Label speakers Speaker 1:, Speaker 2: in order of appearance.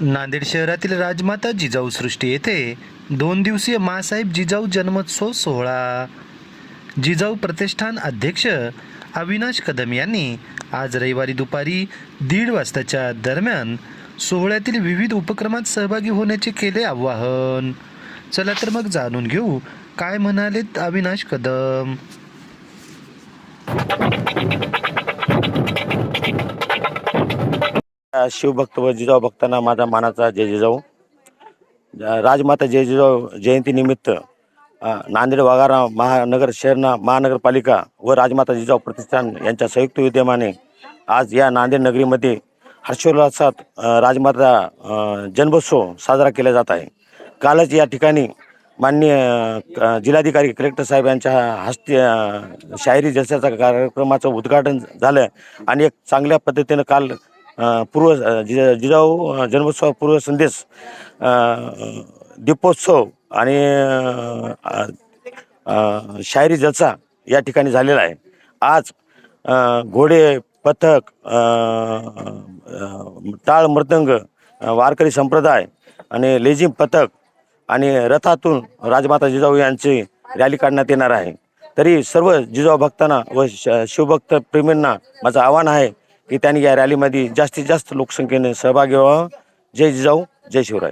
Speaker 1: नांदेड शहरातील राजमाता जिजाऊ सृष्टी येथे दोन दिवसीय मासाहेब जिजाऊ जन्मोत्सव सोहळा. जिजाऊ प्रतिष्ठान अध्यक्ष अविनाश कदम यांनी आज रविवारी दुपारी दीड वाजताच्या दरम्यान सोहळ्यातील विविध उपक्रमात सहभागी होण्याचे केले आवाहन. चला तर मग जाणून घेऊ काय म्हणालेत अविनाश कदम.
Speaker 2: शिवभक्त व जिजाऊ भक्तांना माझा मानाचा जय जिजाऊ. राजमाता जय जिजाऊ जयंतीनिमित्त नांदेड वाघारा महानगर शहरना महानगरपालिका व राजमाता जिजाऊ प्रतिष्ठान यांच्या संयुक्त विद्यमाने आज या नांदेड नगरीमध्ये हर्षोल्लासात राजमाता जन्मोत्सव साजरा केला जात आहे. कालच या ठिकाणी माननीय जिल्हाधिकारी कलेक्टर साहेब यांच्या हस्ते शायरी शाहिरी जलसाचा कार्यक्रमाचं उद्घाटन झालं आणि एक चांगल्या पद्धतीनं काल पूर्व जिजा जि- जिजाऊ जन्मोत्सव पूर्व संदेश दीपोत्सव आणि शायरी जलसा या ठिकाणी झालेला आहे. आज घोडे पथक टाळ मृदंग वारकरी संप्रदाय आणि लेझिम पथक आणि रथातून राजमाता जिजाऊ यांची रॅली काढण्यात येणार आहे. तरी सर्व जिजाऊ भक्तांना व शिवभक्त प्रेमींना माझं आव्हान आहे की त्यांनी या रॅलीमध्ये जास्तीत जास्त लोकसंख्येने सहभागी व्हावं. जय जिजाऊ जय शिवराय.